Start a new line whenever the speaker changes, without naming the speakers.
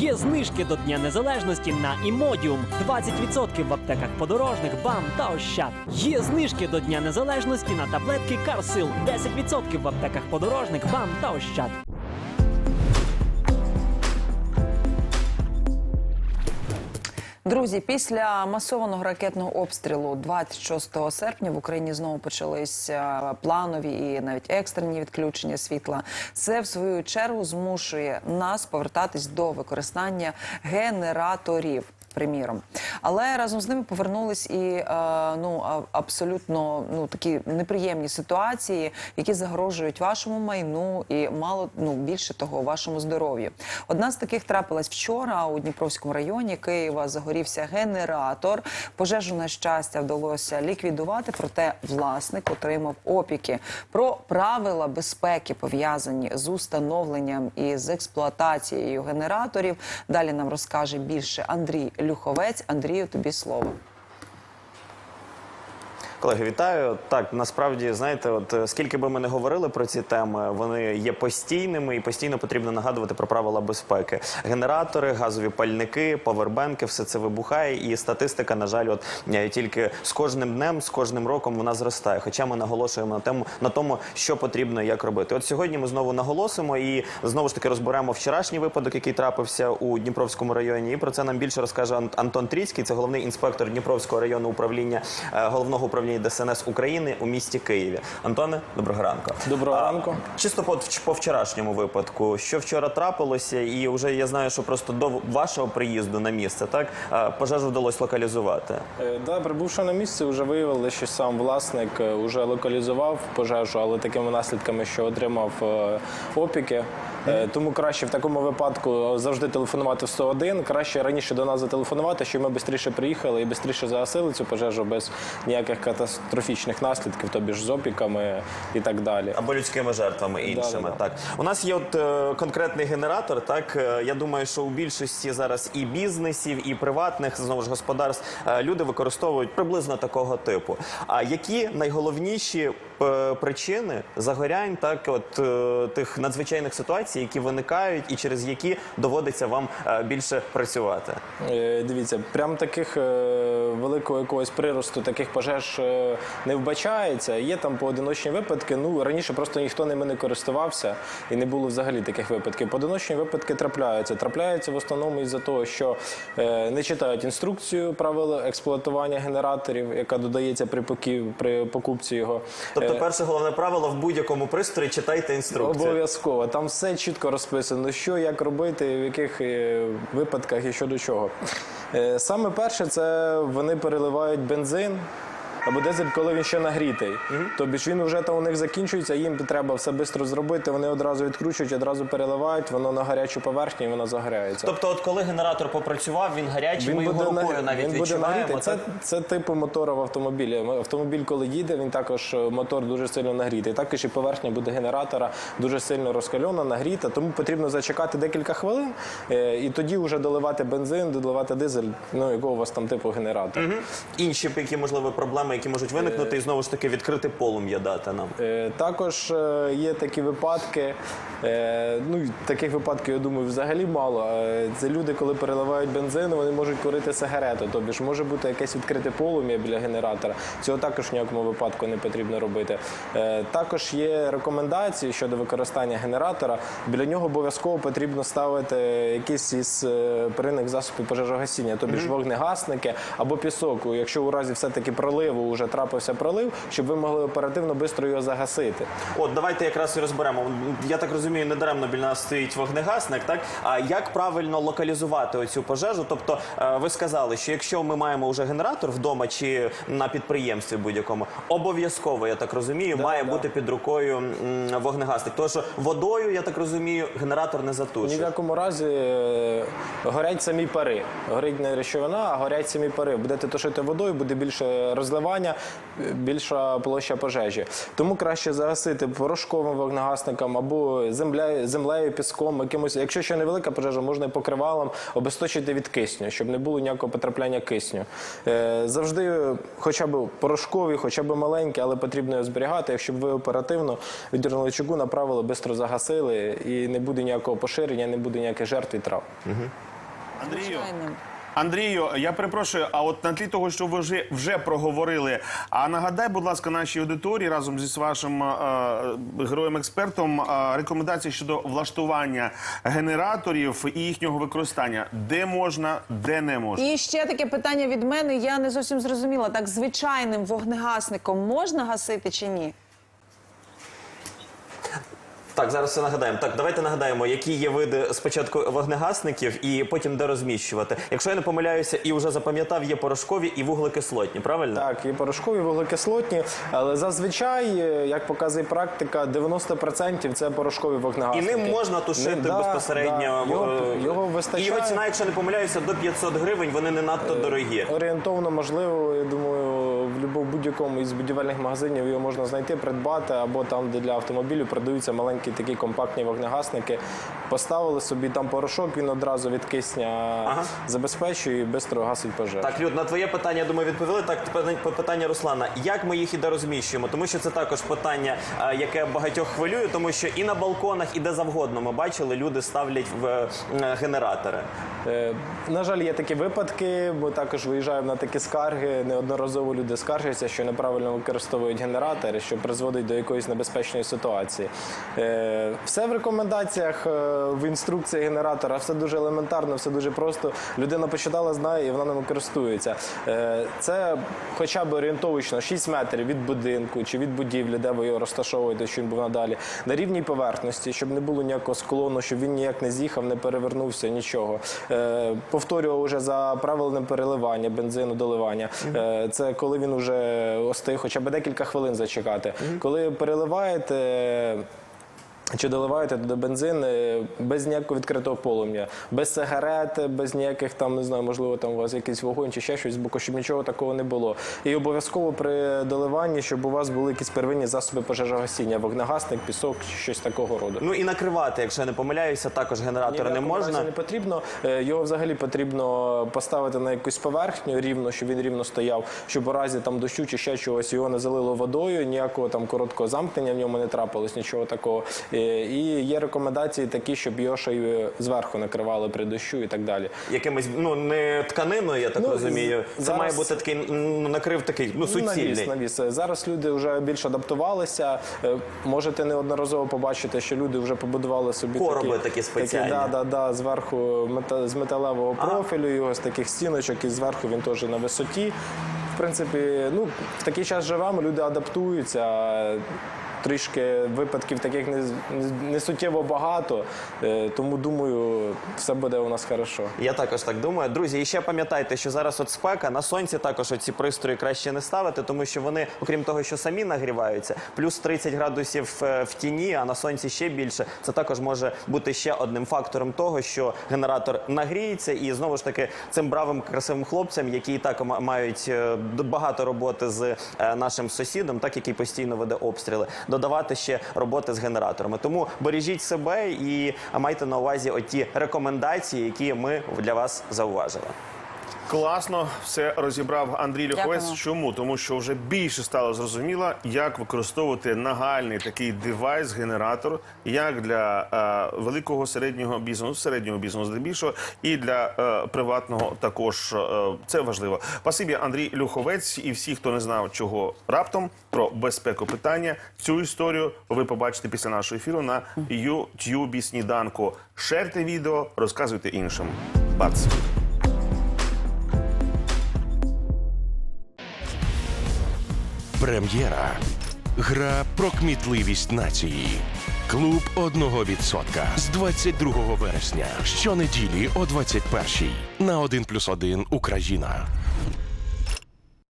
Є знижки до Дня Незалежності на Імодіум 20% в аптеках подорожних, БАМ та Ощад. Є знижки до Дня Незалежності на таблетки Карсил 10% в аптеках подорожних, БАМ та Ощад.
Друзі, після масованого ракетного обстрілу 26 серпня в Україні знову почалися планові і навіть екстрені відключення світла. Це в свою чергу змушує нас повертатись до використання генераторів. Приміром, але разом з ними повернулись і е, ну абсолютно ну такі неприємні ситуації, які загрожують вашому майну і мало ну більше того, вашому здоров'ю. Одна з таких трапилась вчора у Дніпровському районі Києва. Загорівся генератор. Пожежу на щастя вдалося ліквідувати, проте власник отримав опіки. Про правила безпеки пов'язані з установленням і з експлуатацією генераторів. Далі нам розкаже більше Андрій Люховець. Андрію, тобі слово.
Колеги, вітаю. Так, насправді, знаєте, от е, скільки би ми не говорили про ці теми, вони є постійними і постійно потрібно нагадувати про правила безпеки. Генератори, газові пальники, павербенки, все це вибухає, і статистика, на жаль, от е, тільки з кожним днем, з кожним роком вона зростає. Хоча ми наголошуємо на тему на тому, що потрібно як робити. От сьогодні ми знову наголосимо і знову ж таки розберемо вчорашній випадок, який трапився у Дніпровському районі. І про це нам більше розкаже Ан- Антон Тріцький, це головний інспектор Дніпровського районного управління е, головного управління ДСНС України у місті Києві. Антоне, доброго ранку.
Доброго
А,
ранку.
Чисто по, по вчорашньому випадку, що вчора трапилося, і вже я знаю, що просто до вашого приїзду на місце так е, пожежу вдалося локалізувати.
Е, Да, прибувши на місце, вже виявили, що сам власник е, вже локалізував пожежу, але такими наслідками, що отримав е, опіки. Е, Тому краще в такому випадку завжди телефонувати в 101. Краще раніше до нас зателефонувати, щоб ми швидше приїхали і швидше загасили цю пожежу без ніяких катастрофічних наслідків, тобі ж з опіками і так далі.
Або людськими жертвами іншими. Так у нас є от е, конкретний генератор. Так е, я думаю, що у більшості зараз і бізнесів, і приватних знову ж господарств е, люди використовують приблизно такого типу. А які найголовніші причини загорянь, так от е, тих надзвичайних ситуацій, які виникають, і через які доводиться вам е, більше працювати?
Е, Дивіться, прям таких е, великого якогось приросту таких пожеж е, не вбачається. Є там поодиночні випадки. Ну раніше просто ніхто ними не користувався і не було взагалі таких випадків. Поодиночні випадки трапляються. Трапляються в основному із-за того, що е, не читають інструкцію правил експлуатування генераторів, яка додається при поків при покупці його.
Тобто,
Е,
перше головне правило в будь-якому пристрої читайте інструкцію.
Обов'язково. Там все чітко розписано, що як робити, в яких випадках і що до чого. Саме перше, це вони переливають бензин. Або дизель, коли він ще нагрітий. Тобі ж він вже там у них закінчується, їм треба все швидко зробити. Вони одразу відкручують, одразу переливають, воно на гарячу поверхню і воно загоряється.
Тобто, от коли генератор попрацював, він гарячий, ми його
на-
рукою навіть
він буде
відчуваємо.
Це, це типу мотора в автомобілі. Автомобіль, коли їде, він також е, мотор дуже сильно нагрітий. Також і поверхня буде генератора дуже сильно розкальона, нагріта. Тому потрібно зачекати декілька хвилин е, і тоді вже доливати бензин, доливати дизель, ну якого у вас там типу генератор.
Інші які можливо проблеми, які можуть виникнути, і знову ж таки відкрити полум'я дати нам.
Е, Також е, є такі випадки. е, Ну таких випадків, я думаю, взагалі мало. Це люди, коли переливають бензин, вони можуть курити сигарету. Тобі ж може бути якесь відкрите полум'я біля генератора. Цього також в ніякому випадку не потрібно робити. Також є рекомендації щодо використання генератора. Біля нього обов'язково потрібно ставити якісь із первинних засобів пожежогасіння, тобі ж вогнегасники або пісок. Якщо у разі все-таки проливу вже трапився пролив, щоб ви могли оперативно швидко його загасити.
От давайте якраз і розберемо. Я так розумію, недаремно біля нас стоїть вогнегасник. Так а як правильно локалізувати оцю пожежу? Тобто, е, ви сказали, що якщо ми маємо вже генератор вдома чи на підприємстві будь-якому, обов'язково я так розумію, має
да.
бути під рукою вогнегасник. Тому що водою, я так розумію, генератор не
Ні в якому разі е, горять самі пари. Горить не речовина, а горять самі пари. Будете тушити водою, буде більше розливання, е, більша площа пожежі. Тому краще загасити порошковим вогнегасником або землею, землею, піском, якимось. Якщо ще невелика пожежа, можна і покривалом обесточити від кисню, щоб не було ніякого потрапляння кисню. Е, Завжди, хоча б порошкові, хоча б маленькі, але потрібно його зберігати, щоб ви оперативно віддернули чугу, направили, швидко загасили, і не буде ніякого поширення, не буде ніяких жертв і трав.
Андрію. Андрію, я перепрошую, а от на тлі того, що ви вже, вже проговорили, а нагадай, будь ласка, нашій аудиторії разом зі вашим е, героєм-експертом е, рекомендації щодо влаштування генераторів і їхнього використання. Де можна, де не можна.
І ще таке питання від мене. Я не зовсім зрозуміла. Так, звичайним вогнегасником можна гасити чи ні?
Так, зараз все нагадаємо. Так, давайте нагадаємо, які є види спочатку вогнегасників і потім де розміщувати. Якщо я не помиляюся і вже запам'ятав, є порошкові і вуглекислотні, правильно?
Так, і порошкові, вуглекислотні, але зазвичай, е, як показує практика, 90% це порошкові
І ним можна тушити
Ним, да,
безпосередньо.
да. Його,
е,
його
І
вистачає.
його ціна, якщо не помиляюся, до 500 гривень, вони не надто дорогі.
Орієнтовно, можливо, я думаю, в будь-якому із будівельних магазинів його можна знайти, придбати, або там, де для автомобілів продаються маленькі такі компактні вогнегасники. Поставили собі там порошок, він одразу від кисня
Ага.
забезпечує і швидко гасить пожежу.
Так, Люд, на твоє питання, я думаю, відповіли. Так, тепер питання Руслана. Як ми їх і де розміщуємо? Тому що це також питання, е, яке багатьох хвилює, тому що і на балконах, і де завгодно ми бачили, люди ставлять в е, генератори.
Е, На жаль, є такі випадки, бо також виїжджаємо на такі скарги. Неодноразово люди скаржаться, що неправильно використовують генератори, що призводить до якоїсь небезпечної ситуації. Е, Все в рекомендаціях, е, в інструкції генератора, все дуже елементарно, все дуже просто. Людина почитала, знає і вона ними користується. Е, Це хоча б орієнтовично 6 метрів від будинку чи від будівлі, де ви його розташовуєте, що він був надалі, на рівній поверхності, щоб не було ніякого склону, щоб він ніяк не з'їхав, не перевернувся, нічого. Повторював уже за правилами переливання, бензину, доливання. Це коли він вже остиг, хоча б декілька хвилин зачекати. Коли переливаєте. Чи доливаєте туди бензин е, без ніякого відкритого полум'я, без сигарет, без ніяких там, не знаю, можливо, там у вас якийсь вогонь чи ще щось з боку, щоб нічого такого не було. І обов'язково при доливанні, щоб у вас були якісь первинні засоби пожежогасіння, вогнегасник, пісок, щось такого роду.
Ну і накривати, якщо я не помиляюся, також
в
не можна.
не потрібно. Е, Його взагалі потрібно поставити на якусь поверхню рівно, щоб він рівно стояв, щоб у разі там дощу чи ще чогось його не залило водою, ніякого там короткого замкнення в ньому не трапилось, нічого такого. Е, І є рекомендації такі, щоб його ще й зверху накривали при дощу і так далі.
Якимось ну не тканиною, я так
Ну,
розумію. Це
зараз-
має бути такий ну, накрив такий, ну суцільний.
Навіс, навіс. Зараз люди вже більш адаптувалися. Е, Можете неодноразово побачити, що люди вже побудували собі
Короби такі спеціальні.
да, да, да, зверху мета- з металевого профілю, його з таких стіночок, і зверху він теж на висоті. В принципі, ну, в такий час живемо, люди адаптуються. Трішки випадків таких не, суттєво багато, е, тому думаю, все буде у нас хорошо.
Я також так думаю. Друзі, і ще пам'ятайте, що зараз от спека на сонці також ці пристрої краще не ставити, тому що вони, окрім того, що самі нагріваються, плюс 30 градусів е, в тіні, а на сонці ще більше. Це також може бути ще одним фактором того, що генератор нагріється, і знову ж таки цим бравим красивим хлопцям, які і так ма- мають е, багато роботи з нашим сусідом, так який постійно веде обстріли, додавати ще роботи з генераторами. Тому бережіть себе і майте на увазі оті рекомендації, які ми для вас зауважили.
Класно все розібрав Андрій Люховець. Чому? Тому що вже більше стало зрозуміло, як використовувати нагальний такий девайс, генератор, як для е, великого середнього бізнесу, середнього бізнесу здебільшого, і для е, приватного також е, це важливо. Спасибі, Андрій Люховець і всі, хто не знав, чого раптом про безпеку питання. Цю історію ви побачите після нашого ефіру на YouTube сніданку. Шерте відео, розказуйте іншим. Бац!
Прем'єра. Гра про кмітливість нації. Клуб одного відсотка з 22 вересня. Щонеділі о 21-й на 1+,1 Україна.